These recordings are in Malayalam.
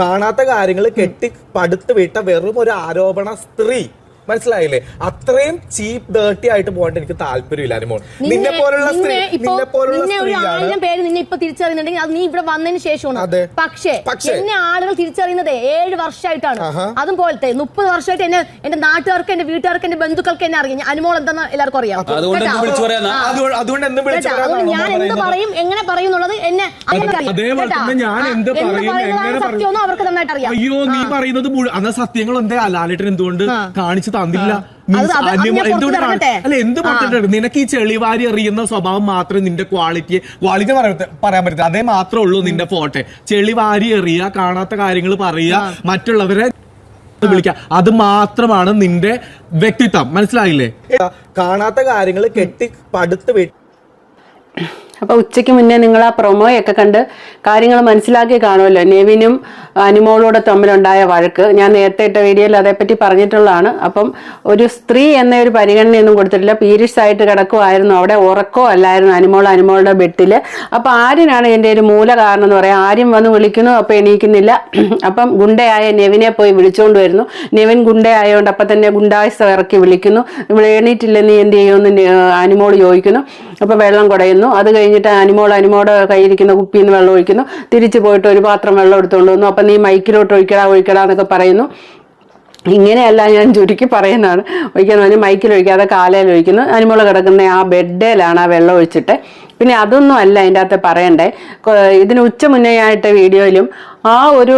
കാണാത്ത കാര്യങ്ങൾ കെട്ടി പടുത്തു വിട്ട വെറും ഒരു ആരോപണ സ്ത്രീ. മനസ്സിലായില്ലേ? അത്രയും ചീപ്പ് ഡേർട്ടി ആയിട്ട് പോകാൻ എനിക്ക് താല്പര്യമില്ല അനുമോൾ നിന്നെ പോലുള്ള സ്ത്രീ നിന്നെ പോലുള്ള സ്ത്രീയാണ്. ആയിരം പേര് നിന്നെ ഇപ്പൊ തിരിച്ചറിയുന്നുണ്ടെങ്കിൽ അത് നീ ഇവിടെ വന്നതിന് ശേഷമാണ്. പക്ഷേ. എന്നെ ആളുകൾ തിരിച്ചറിയുന്നത് ഏഴ് വർഷമായിട്ടാണ്. അതും പോലത്തെ മുപ്പത് വർഷമായിട്ട് എന്നെ എന്റെ നാട്ടുകാർക്ക് എന്റെ വീട്ടുകാർക്ക് എന്റെ ബന്ധുക്കൾക്ക് എന്നെ അറിയാം. അനുമോൾ എന്താണെന്ന് എല്ലാവർക്കും അറിയാം. അതുകൊണ്ട്? ഞാൻ എന്ത് പറയും എങ്ങനെ പറയും എന്നുള്ളത് എന്നെ ഞാൻ എന്ത് പറയും, എങ്ങനെ പറയും? സത്യമൊന്നും അവർക്ക് നന്നായിട്ട് അറിയാം അയ്യോ നീ പറയുന്നത് അന്ന് സത്യങ്ങൾ എന്താ ലാലേട്ടൻ എന്തുകൊണ്ട് കാണിച്ചു തന്നില്ല? അല്ല എന്ത് പറഞ്ഞിട്ടുണ്ട്? നിനക്ക് ഈ ചെളിവാരി അറിയുന്ന സ്വഭാവം മാത്രമേ നിന്റെ ക്വാളിറ്റി ക്വാളിറ്റി പറയാൻ പറ്റില്ല അതേ മാത്രമേ ഉള്ളൂ നിന്റെ ഫോട്ടെ. ചെളിവാരി എറിയ കാണാത്ത കാര്യങ്ങൾ പറയുക മറ്റുള്ളവരെ വിളിക്കുക. അത് മാത്രമാണ് നിന്റെ വ്യക്തിത്വം. മനസ്സിലായില്ലേ? കാണാത്ത കാര്യങ്ങൾ കെട്ടി പടുത്ത് വിട്ട് അപ്പോൾ ഉച്ചയ്ക്ക് മുന്നേ നിങ്ങൾ ആ പ്രൊമോയൊക്കെ കണ്ട് കാര്യങ്ങൾ മനസ്സിലാക്കി കാണുമല്ലോ. നെവിനും അനുമോളോട് തമ്മിലുണ്ടായ വഴക്ക്. ഞാൻ നേരത്തെ ഇട്ട വീഡിയോയിൽ അതേപ്പറ്റി പറഞ്ഞിട്ടുള്ളതാണ്. അപ്പം ഒരു സ്ത്രീ എന്ന ഒരു പരിഗണനയൊന്നും കൊടുത്തിട്ടില്ല. പീരിഷ് ആയിട്ട് കിടക്കുമായിരുന്നു അവിടെ ഉറക്കോ അല്ലായിരുന്നു അനുമോൾ അനുമോളുടെ ബെഡിൽ അപ്പോൾ ആര്യനാണ് എന്റെ ഒരു മൂല കാരണം എന്ന് പറയാം. ആര്യം വന്ന് വിളിക്കുന്നു അപ്പോൾ എണീക്കുന്നില്ല. അപ്പം ഗുണ്ടയായ നെവിനെ പോയി വിളിച്ചുകൊണ്ട് വരുന്നു. നെവിൻ ഗുണ്ടയായതുകൊണ്ട് അപ്പം തന്നെ ഗുണ്ടായുസ് ഇറക്കി വിളിക്കുന്നു. ഇവിടെ എണീറ്റില്ല നീ എന്ത് ചെയ്യുമെന്ന് അനുമോൾ ചോദിക്കുന്നു. അപ്പോൾ വെള്ളം കുടയുന്നു. അത് കഴിഞ്ഞിട്ട് അനിമോൾ അനിമോടെ കയ്യിരിക്കുന്ന കുപ്പിയിൽ നിന്ന് വെള്ളം ഒഴിക്കുന്നു. തിരിച്ചു പോയിട്ട് ഒരു പാത്രം വെള്ളം എടുത്തുകൊണ്ട് വന്നു. അപ്പം നീ മൈക്കിലോട്ട് ഒഴിക്കടാ ഒഴിക്കടാ എന്നൊക്കെ പറയുന്നു. ഇങ്ങനെയല്ല ഞാൻ ചുരുക്കി പറയുന്നതാണ്. ഒഴിക്കുന്നത് പറഞ്ഞാൽ മൈക്കിൽ ഒഴിക്കാതെ കാലയിൽ ഒഴിക്കുന്നു. അനിമോൾ കിടക്കുന്ന ആ ബെഡേലാണ് ആ വെള്ളം ഒഴിച്ചിട്ട്. പിന്നെ അതൊന്നും അല്ല അതിന്റെ അകത്ത് പറയണ്ടേ. ഇതിന് ഉച്ച മുന്നേ ആയിട്ട് വീഡിയോയിലും ആ ഒരു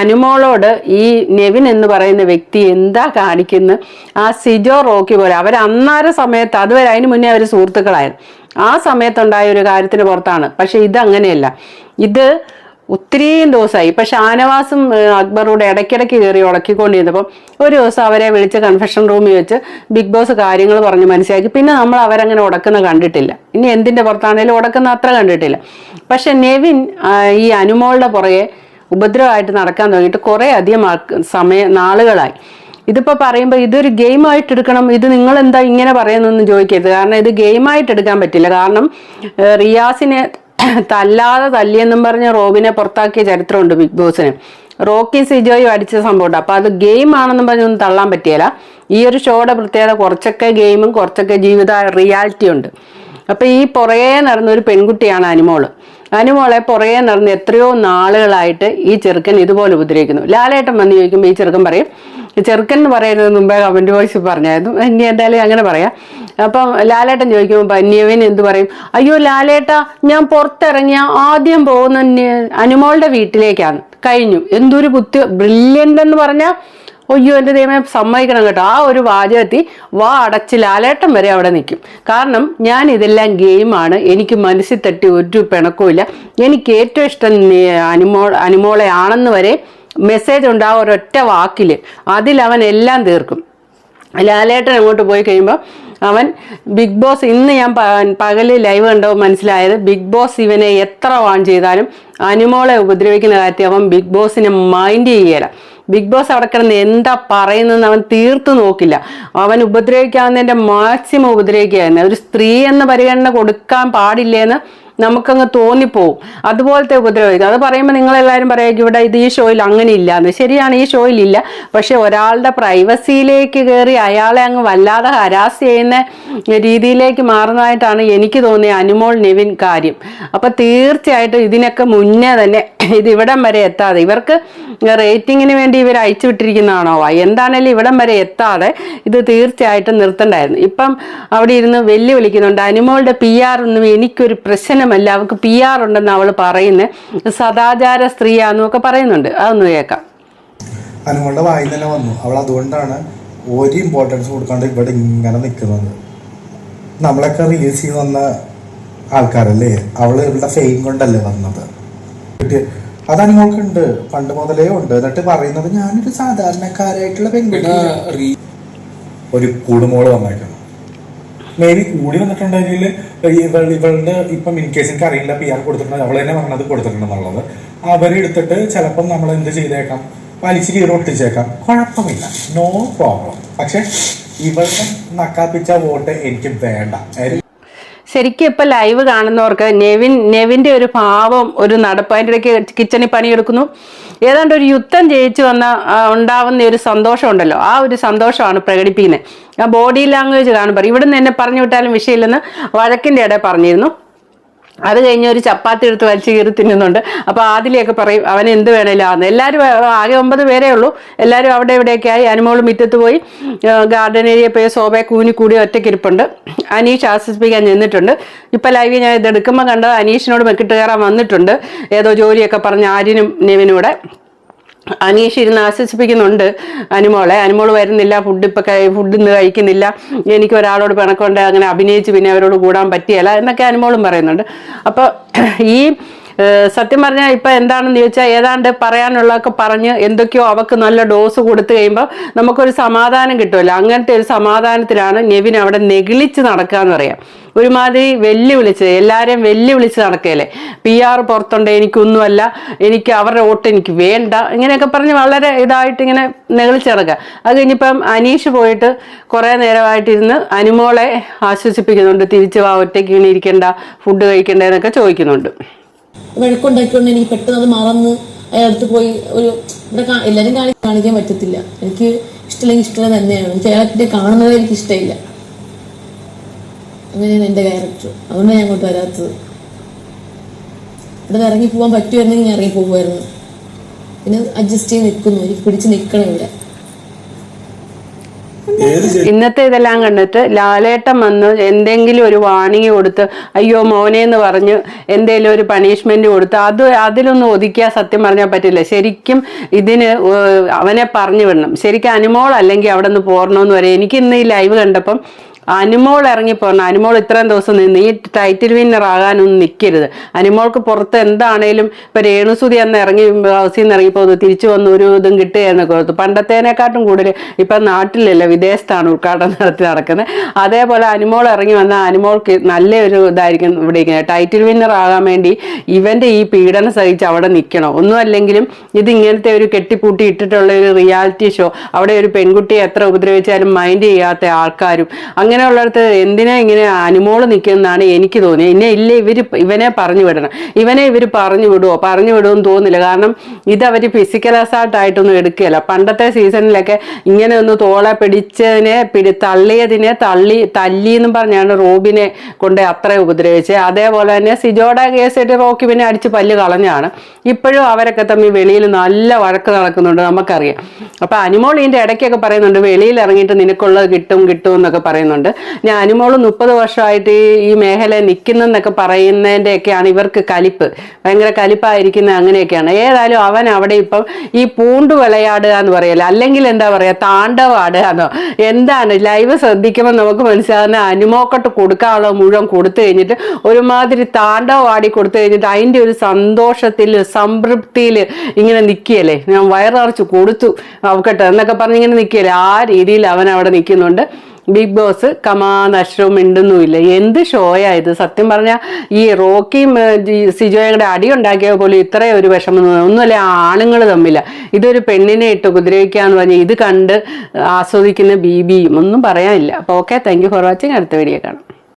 അനുമോളോട് ഈ നെവിൻ എന്ന് പറയുന്ന വ്യക്തി എന്താ കാണിക്കുന്നത് ആ സിജോ റോക്കി പോലെ. അവർ അന്നാര സമയത്ത് അതുവരെ അതിന് മുന്നേ അവർ സുഹൃത്തുക്കളായിരുന്നു. ആ സമയത്തുണ്ടായ ഒരു കാര്യത്തിന് പുറത്താണ്. പക്ഷെ ഇതങ്ങനെയല്ല. ഇത് ഒത്തിരിയും ദിവസമായി. ഇപ്പൊ ഷാനവാസും അക്ബറൂടെ ഇടയ്ക്കിടയ്ക്ക് കയറി ഉടക്കിക്കൊണ്ടിരുന്നപ്പം ഒരു ദിവസം അവരെ വിളിച്ച് കൺഫെഷൻ റൂമിൽ വെച്ച് ബിഗ് ബോസ് കാര്യങ്ങൾ പറഞ്ഞ് മനസ്സിലാക്കി. പിന്നെ നമ്മൾ അവരങ്ങനെ ഉടക്കുന്ന കണ്ടിട്ടില്ല. ഇനി എന്തിന്റെ പുറത്താണേലും ഉടക്കുന്ന അത്ര കണ്ടിട്ടില്ല. പക്ഷെ നെവിൻ ഈ അനുമോളുടെ പുറകെ ഉപദ്രവമായിട്ട് നടക്കാൻ തുടങ്ങിയിട്ട് കുറേ അധികം സമയ നാളുകളായി. ഇതിപ്പോൾ പറയുമ്പോൾ ഇതൊരു ഗെയിമായിട്ട് എടുക്കണം. ഇത് നിങ്ങൾ എന്താ ഇങ്ങനെ പറയുന്നതെന്ന് ചോദിക്കരുത്. കാരണം ഇത് ഗെയിമായിട്ട് എടുക്കാൻ പറ്റില്ല. കാരണം റിയാസിനെ തല്ലാതെ തല്ലിയെന്നും പറഞ്ഞ് റോബിനെ പുറത്താക്കിയ ചരിത്രമുണ്ട് ബിഗ് ബോസിന്. റോക്കി സിജോയും അടിച്ച സംഭവമുണ്ട്. അപ്പൊ അത് ഗെയിം ആണെന്നും പറഞ്ഞൊന്നും തള്ളാൻ പറ്റിയല്ല ഈ ഒരു ഷോയുടെ പ്രത്യേകത കുറച്ചൊക്കെ ഗെയിമും കുറച്ചൊക്കെ ജീവിത റിയാലിറ്റി ഉണ്ട് അപ്പൊ ഈ പുറകെ നടന്ന ഒരു പെൺകുട്ടിയാണ് അനുമോൾ. അനുമോളെ പുറകെ നടന്ന് എത്രയോ നാളുകളായിട്ട് ഈ ചെറുക്കൻ ഇതുപോലെ ഉപദ്രവിക്കുന്നു. ലാലേട്ടൻ വന്ന് ചോദിക്കുമ്പോൾ ഈ ചെറുക്കൻ പറയും ചെറുക്കൻ എന്ന് പറയുന്നത് മുമ്പേ കമന്റ് വോയിസ് പറഞ്ഞായിരുന്നു. ഇനി എന്തായാലും അങ്ങനെ പറയാം. അപ്പം ലാലേട്ടൻ ചോദിക്കുമ്പോൾ അന്യവൻ എന്ത് പറയും അയ്യോ ലാലേട്ട ഞാൻ പുറത്തിറങ്ങിയ ആദ്യം പോകുന്ന അനുമോളുടെ വീട്ടിലേക്കാണ്. കഴിഞ്ഞു. എന്തൊരു ബുദ്ധി ബ്രില്യന്റ് എന്ന് പറഞ്ഞാൽ അയ്യോ എന്റെ ദൈവമേ സമ്മതിക്കണം കേട്ടോ. ആ ഒരു വാചകത്തിൽ വാ അടച്ച് ലാലേട്ടം വരെ അവിടെ നിൽക്കും. കാരണം ഞാൻ ഇതെല്ലാം ഗെയിമാണ് എനിക്ക് മനസ്സിൽ തട്ടി ഒരു പിണക്കവുമില്ല. എനിക്ക് ഏറ്റവും ഇഷ്ടം അനിമോ അനിമോളെ ആണെന്ന് വരെ മെസ്സേജ് ഉണ്ടാവും ഒരൊറ്റ വാക്കിൽ അതിൽ അവൻ എല്ലാം തീർക്കും. ലാലേട്ടൻ അങ്ങോട്ട് പോയി കഴിയുമ്പോൾ അവൻ ബിഗ് ബോസ് ഇന്ന് ഞാൻ പകൽ ലൈവ് കണ്ടപ്പോൾ മനസ്സിലായത് ബിഗ് ബോസ് ഇവനെ എത്ര വാൺ ചെയ്താലും അനുമോളെ ഉപദ്രവിക്കുന്ന കാര്യത്തിൽ അവൻ ബിഗ് ബോസിനെ മൈൻഡ് ചെയ്യല. ബിഗ് ബോസ് അവിടെ കിടന്ന് എന്താ പറയുന്നതെന്ന് അവൻ തീർത്തു നോക്കില്ല. അവൻ ഉപദ്രവിക്കാവുന്നതിന്റെ മാക്സിമം ഉപദ്രവിക്കുകയായിരുന്നു. ഒരു സ്ത്രീ എന്ന പരിഗണന കൊടുക്കാൻ പാടില്ലേന്ന് നമുക്കങ്ങ് തോന്നിപ്പോവും. അതുപോലത്തെ ഉപദ്രവം അത് പറയുമ്പോൾ നിങ്ങളെല്ലാവരും പറയുക ഇവിടെ ഇത് ഈ ഷോയിൽ അങ്ങനെ ഇല്ല എന്ന്. ശരിയാണ് ഈ ഷോയിൽ ഇല്ല പക്ഷെ ഒരാളുടെ പ്രൈവസിയിലേക്ക് കയറി അയാളെ അങ്ങ് വല്ലാതെ ഹരാസ് ചെയ്യുന്ന രീതിയിലേക്ക് മാറുന്നതായിട്ടാണ് എനിക്ക് തോന്നിയ അനുമോൾ നിവിൻ കാര്യം. അപ്പൊ തീർച്ചയായിട്ടും ഇതിനൊക്കെ മുന്നേ തന്നെ ഇത് ഇവിടം വരെ എത്താതെ ഇവർക്ക് റേറ്റിങ്ങിന് വേണ്ടി ഇവർ അയച്ചു വിട്ടിരിക്കുന്നതാണോ? എന്താണേലും ഇവിടം വരെ എത്താതെ ഇത് തീർച്ചയായിട്ടും നിർത്തണ്ടായിരുന്നു. ഇപ്പം അവിടെ ഇരുന്ന് വെല്ലുവിളിക്കുന്നുണ്ട്. അനുമോളുടെ പി ആർ ഒന്നും എനിക്കൊരു പ്രശ്നമല്ല അവൾക്ക് പി ആർ ഉണ്ടെന്ന് അവൾ പറയുന്നത് സദാചാര സ്ത്രീയാന്നൊക്കെ പറയുന്നുണ്ട്. അതൊന്ന് കേൾക്കാം. അനുമോളുടെ വായിൽ തന്നെ വന്നു. അവൾ അതുകൊണ്ടാണ് ഒരു ഇമ്പോർട്ടൻസ് കൊടുക്കാണ്ട് ഇവിടെ ഇങ്ങനെ നിൽക്കുന്നത് നമ്മളൊക്കെ റീൽസിൽ വന്ന ആൾക്കാരല്ലേ? അവൾ ഇവളുടെ ഫെയിം കൊണ്ടല്ലേ വന്നത്? അത് അനുമോൾക്കുണ്ട് പണ്ട് മുതലേ ഉണ്ട്. എന്നിട്ട് പറയുന്നത് ഞാനൊരു സാധാരണക്കാരായിട്ടുള്ള പെൺകുട്ടി. ഒരു കൂടുമോൾ വന്നേക്കണം മേ ബി കൂടി വന്നിട്ടുണ്ടെങ്കിൽ ഇവളുടെ ഇപ്പം ഇൻ കേസ് എനിക്ക് അറിയില്ല പി ആർ കൊടുത്തിട്ടുണ്ട് അവൾ തന്നെ പറഞ്ഞത് കൊടുത്തിട്ടുണ്ടെന്നുള്ളത്. അവരെടുത്തിട്ട് ചിലപ്പം നമ്മൾ എന്ത് ചെയ്തേക്കാം? വലിച്ചു കീറി ഒട്ടിച്ചേക്കാം. കുഴപ്പമില്ല. നോ പ്രോബ്ലം പക്ഷെ ഇവളുടെ നക്കാപ്പിച്ച വോട്ട് എനിക്ക് വേണ്ട. ശരിക്കും ഇപ്പൊ ലൈവ് കാണുന്നവർക്ക് നെവിൻ നെവിന്റെ ഒരു ഭാവം ഒരു നടപ്പ്. അതിന്റെ ഇടയ്ക്ക് കിച്ചണിൽ പണിയെടുക്കുന്നു. ഏതാണ്ട് ഒരു യുദ്ധം ജയിച്ചു വന്ന ഉണ്ടാവുന്ന ഒരു സന്തോഷം ഉണ്ടല്ലോ. ആ ഒരു സന്തോഷമാണ് പ്രകടിപ്പിക്കുന്നത്. ആ ബോഡി ലാംഗ്വേജ് കാണുമ്പോൾ ഇവിടുന്ന് എന്നെ പറഞ്ഞു വിട്ടാലും വിഷയമില്ലെന്ന് വഴക്കിന്റെ ഇടയിൽ പറഞ്ഞിരുന്നു. അത് കഴിഞ്ഞ് ഒരു ചപ്പാത്തി എടുത്ത് വലിച്ചു കീറി തിന്നുന്നുണ്ട്. അപ്പൊ ആദിലെയൊക്കെ പറയും അവൻ എന്ത് വേണേലും എല്ലാവരും ആകെ ഒമ്പത് പേരേ ഉള്ളൂ. എല്ലാവരും അവിടെ ഇവിടെയൊക്കെ ആയി. അനുമോൾ മുറ്റത്ത് പോയി. ഗാർഡൻ ഏരിയ പോയി സോബയെ കൂനി കൂടി ഒറ്റക്കിരിപ്പുണ്ട് അനീഷ് ആശ്വസിപ്പിക്കാൻ ചെന്നിട്ടുണ്ട് ഇപ്പൊ ലൈവ് ഞാൻ ഇത് എടുക്കുമ്പോൾ കണ്ടത് അനീഷിനോട് മെക്കിട്ട് കയറാൻ വന്നിട്ടുണ്ട്. ഏതോ ജോലിയൊക്കെ പറഞ്ഞ് ആര്യനും നെവിനൂടെ അനീഷ് ഇരുന്ന് ആശ്വസിപ്പിക്കുന്നുണ്ട്. അനുമോളെ അനുമോൾ വരുന്നില്ല ഫുഡ് ഇപ്പൊ ഫുഡ് ഇന്ന് കഴിക്കുന്നില്ല. എനിക്ക് ഒരാളോട് പിണക്കൊണ്ട് അങ്ങനെ അഭിനയിച്ച് പിന്നെ അവരോട് കൂടാൻ പറ്റിയല്ല എന്നൊക്കെ അനുമോളും പറയുന്നുണ്ട്. അപ്പൊ ഈ സത്യം പറഞ്ഞാൽ ഇപ്പം എന്താണെന്ന് ചോദിച്ചാൽ ഏതാണ്ട് പറയാനുള്ളതൊക്കെ പറഞ്ഞ് എന്തൊക്കെയോ അവക്ക് നല്ല ഡോസ് കൊടുത്തു കഴിയുമ്പോൾ നമുക്കൊരു സമാധാനം കിട്ടുമല്ലോ അങ്ങനത്തെ ഒരു സമാധാനത്തിലാണ് നെവിൻ അവിടെ നെഗിളിച്ച് നടക്കുക എന്ന് പറയാം. ഒരുമാതിരി വെല്ലുവിളിച്ച് എല്ലാവരെയും വെല്ലുവിളിച്ച് നടക്കുകയല്ലേ പി ആർ പുറത്തുണ്ട് എനിക്കൊന്നുമല്ല എനിക്ക് അവരുടെ വോട്ട് എനിക്ക് വേണ്ട ഇങ്ങനെയൊക്കെ പറഞ്ഞ് വളരെ ഇതായിട്ട് ഇങ്ങനെ നെഗളിച്ച് നടക്കുക അത് കഴിഞ്ഞിപ്പം അനീഷ് പോയിട്ട് കുറേ നേരമായിട്ടിരുന്ന് അനുമോളെ ആശ്വസിപ്പിക്കുന്നുണ്ട് തിരിച്ച് വാ ഒറ്റയ്ക്ക് ഇങ്ങനെ ഇരിക്കണ്ട ഫുഡ് കഴിക്കേണ്ട എന്നൊക്കെ ചോദിക്കുന്നുണ്ട്. വഴക്കുണ്ടാക്കിക്കൊണ്ട് എനിക്ക് പെട്ടെന്ന് അത് മറന്ന് അയാളടുത്ത് പോയി ഒരു ഇവിടെ എല്ലാവരും കാണി കാണിക്കാൻ പറ്റത്തില്ല. എനിക്ക് ഇഷ്ടമില്ലെങ്കിൽ ഇഷ്ടം തന്നെയാണ്. എനിക്ക് അയാളെ കാണുന്നത് എനിക്ക് ഇഷ്ടമില്ല. അങ്ങനെയാണ് എന്റെ ക്യാരക്ടർ. അതുകൊണ്ടാണ് ഞാൻ അങ്ങോട്ട് വരാത്തത്. ഇവിടെ ഇറങ്ങി പോകാൻ പറ്റുമായിരുന്നെങ്കിൽ ഞാൻ ഇറങ്ങി പോകുമായിരുന്നു പിന്നെ അഡ്ജസ്റ്റ് ചെയ്ത് നിൽക്കുന്നു. എനിക്ക് പിടിച്ച് നിൽക്കണം ഇവിടെ. ഇന്നത്തെ ഇതെല്ലാം കണ്ടിട്ട് ലാലേട്ടൻ വന്ന് എന്തെങ്കിലും ഒരു വാണിംഗ് കൊടുത്ത് അയ്യോ മോനെ എന്ന് പറഞ്ഞ് എന്തെങ്കിലും ഒരു പണിഷ്മെന്റ് കൊടുത്ത് അത് അതിലൊന്നും ഒതുക്കിയാൽ സത്യം പറഞ്ഞാൽ പറ്റില്ല. ശരിക്കും ഇതിന് അവനെ പറഞ്ഞു വിടണം. ശരിക്കും അനുമോൾ അല്ലെങ്കിൽ അവിടെ നിന്ന് പോരണമെന്ന് പറയാം എനിക്ക് ഇന്ന് ഈ ലൈവ് കണ്ടപ്പം അനുമോൾ ഇറങ്ങിപ്പോരണം അനുമോൾ ഇത്രയും ദിവസം നിന്ന് ഈ ടൈറ്റിൽ വിന്നർ ആകാനൊന്നും നിൽക്കരുത് അനുമോൾക്ക് പുറത്ത് എന്താണേലും ഇപ്പൊ രേണുസുതി അന്ന് ഇറങ്ങി ഹൗസിൽ നിന്ന് ഇറങ്ങിപ്പോന്നു തിരിച്ചു വന്ന് ഒരു ഇതും കിട്ടുകയെന്നൊക്കെ ഓർത്തു പണ്ടത്തേനെക്കാട്ടും കൂടുതൽ ഇപ്പൊ നാട്ടിലല്ല വിദേശത്താണ് ഉദ്ഘാടനം നടത്തി നടക്കുന്നത്. അതേപോലെ അനുമോൾ ഇറങ്ങി വന്ന അനുമോൾക്ക് നല്ലൊരു ഇതായിരിക്കും ഇവിടെ ഇരിക്കുന്നത് ടൈറ്റിൽ വിന്നർ ആകാൻ വേണ്ടി ഇവന്റെ ഈ പീഡനം സഹിച്ച് അവിടെ നിൽക്കണം. ഒന്നും അല്ലെങ്കിലും ഇത് ഇങ്ങനത്തെ ഒരു കെട്ടിപ്പൂട്ടി ഇട്ടിട്ടുള്ള ഒരു റിയാലിറ്റി ഷോ അവിടെ ഒരു പെൺകുട്ടിയെ എത്ര ഉപദ്രവിച്ചാലും മൈൻഡ് ചെയ്യാത്ത ആൾക്കാരും. അങ്ങനെയുള്ളിടത്ത് എന്തിനാ ഇങ്ങനെ അനുമോൾ നിൽക്കുന്നതാണ് എനിക്ക് തോന്നിയത്. ഇന്നെ ഇല്ല ഇവർ ഇവനെ പറഞ്ഞു വിടണം. ഇവനെ ഇവർ പറഞ്ഞു വിടുമോ പറഞ്ഞു വിടുമെന്ന് തോന്നുന്നില്ല. കാരണം ഇത് അവർ ഫിസിക്കൽ അസാൾട്ടായിട്ടൊന്നും എടുക്കുകയല്ല. പണ്ടത്തെ സീസണിലൊക്കെ ഇങ്ങനെ ഒന്ന് തോളെ പിടിച്ചതിനെ പിടി തള്ളിയതിനെ തള്ളി തല്ലി എന്നും പറഞ്ഞാണ് റോബിനെ കൊണ്ട് അത്ര ഉപദ്രവിച്ചത് അതേപോലെ തന്നെ സിജോഡ കേസായിട്ട് റോക്കി പിന്നെ അടിച്ച് പല്ല് കളഞ്ഞാണ്. ഇപ്പോഴും അവരൊക്കെ തമ്മിൽ വെളിയിൽ നല്ല വഴക്ക് നടക്കുന്നുണ്ട് നമുക്കറിയാം. അപ്പൊ അനുമോൾ ഇതിന്റെ ഇടയ്ക്കൊക്കെ പറയുന്നുണ്ട് വെളിയിൽ ഇറങ്ങിയിട്ട് നിനക്കുള്ളത് കിട്ടും കിട്ടും എന്നൊക്കെ പറയുന്നുണ്ട്. ഞാൻ അനുമോൾ മുപ്പത് വർഷമായിട്ട് ഈ- മേഖല നിൽക്കുന്നെന്നൊക്കെ പറയുന്നതിന്റെ ഒക്കെയാണ് ഇവർക്ക് കലിപ്പ്. ഭയങ്കര കലിപ്പായിരിക്കുന്ന അങ്ങനെയൊക്കെയാണ്. ഏതായാലും അവൻ അവിടെ ഇപ്പം ഈ പൂണ്ട് വിളയാടുക എന്ന് പറയല്ല അല്ലെങ്കിൽ എന്താ പറയുക താണ്ടവാടുക എന്നോ എന്താണ് ലൈവ് ശ്രദ്ധിക്കുമ്പോൾ നമുക്ക് മനസ്സിലാകുന്ന അനുമോക്കട്ട് കൊടുക്കാനുള്ള മുഴുവൻ കൊടുത്തു കഴിഞ്ഞിട്ട് ഒരുമാതിരി താണ്ടവാടി കൊടുത്തു കഴിഞ്ഞിട്ട് അതിന്റെ ഒരു സന്തോഷത്തിൽ സംതൃപ്തിയിൽ ഇങ്ങനെ നിൽക്കുകയല്ലേ? ഞാൻ വയറിറച്ച് കൊടുത്തു. അവക്കട്ടെ എന്നൊക്കെ പറഞ്ഞ് ഇങ്ങനെ നിൽക്കുകയല്ലേ? ആ രീതിയിൽ അവൻ അവിടെ നിൽക്കുന്നുണ്ട്. ബിഗ് ബോസ് കമാനശ്രവും മിണ്ടുന്നുമില്ല. എന്ത് ഷോയാ ഇത്? സത്യം പറഞ്ഞാൽ ഈ റോക്കിയും സിജോയുടെ അടി ഉണ്ടാക്കിയ പോലും ഇത്രയും ഒരു വിഷമം. ഒന്നുമല്ല ആണുങ്ങൾ തമ്മില. ഇതൊരു പെണ്ണിനെ ഇട്ട് ഉപദ്രവിക്കാന്ന് പറഞ്ഞാൽ ഇത് കണ്ട് ആസ്വദിക്കുന്ന ബി ബിയും ഒന്നും പറയാനില്ല. അപ്പോൾ okay thank you for watching അടുത്ത വീഡിയോ കാണാം.